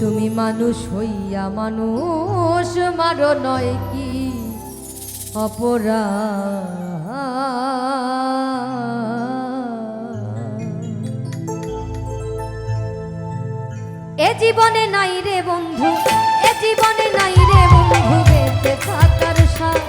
তুমি মানুষ হইয়া মানুষ, মারো নয় কি? অপরাধ। এ জীবনে নাই রে বন্ধু, এ জীবনে নাই রে বন্ধু, বেঁচে থাকার সাথ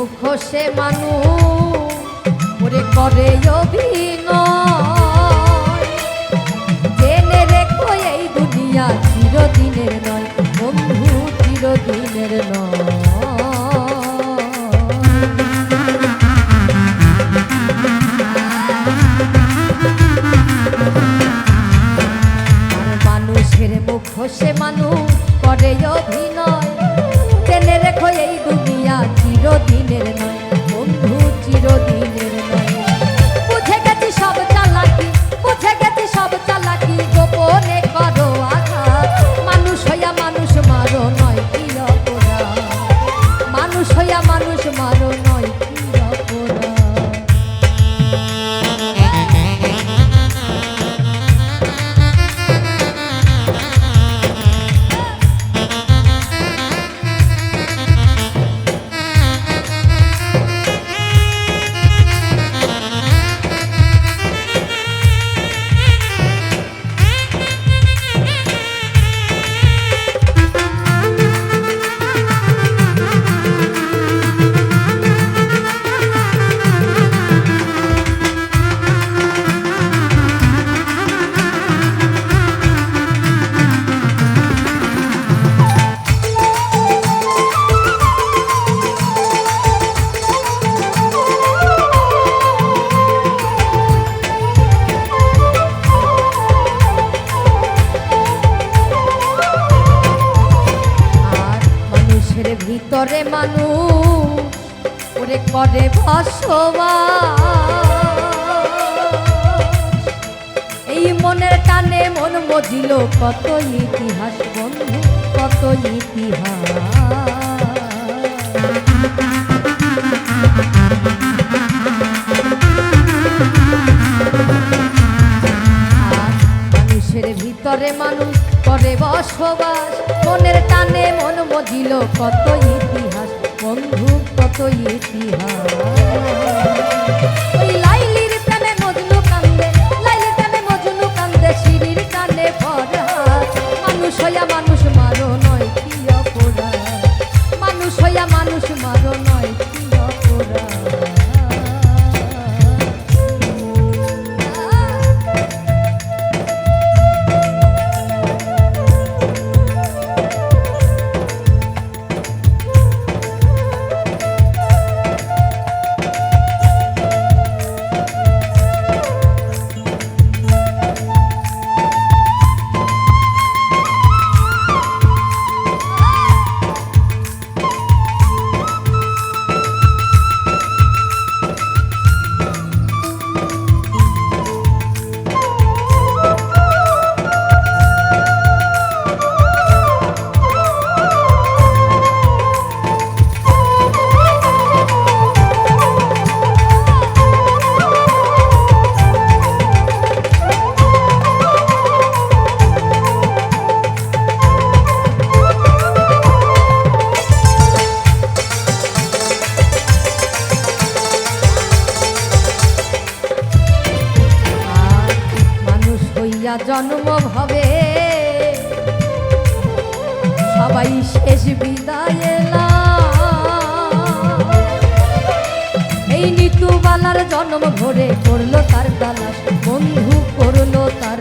মানুষের মুখ সে মানুষ, ওরে করে অভিনয়। রেখো এই দুনিয়া চিরদিনের নয়, বন্ধু চিরদিনের নয়। আর মানুষের মুখ সে মানুষ করে অভিনয়। জেনে রেখো এই দুনিয়া চিরদিনের করে এই মনের টানে মন মজিল কত ইতিহাস বন্ধু, কত ইতিহাস। ভিতরে মানুষ করে বসবাস। মনের টানে মন মজিল কত ইতিহাস বন্ধু ইতিহাস। জন্ম হবে সবাই শেষ বিদায়। এই নিতুবালার জন্ম ঘরে করল তার তালাশ, বন্ধু করল তার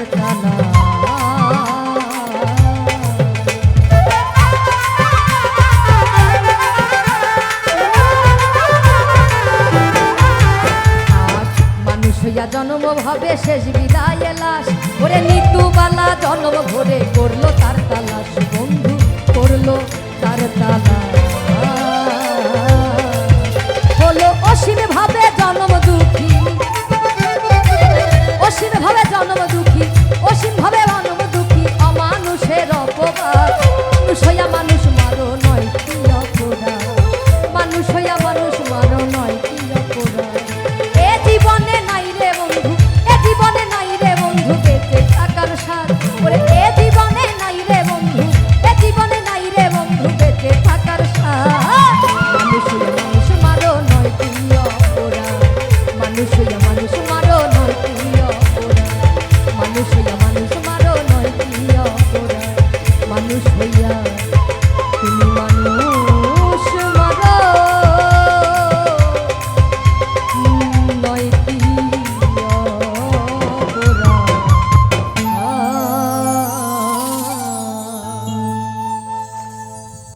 হইয়া জন্ম ভাবে শেষ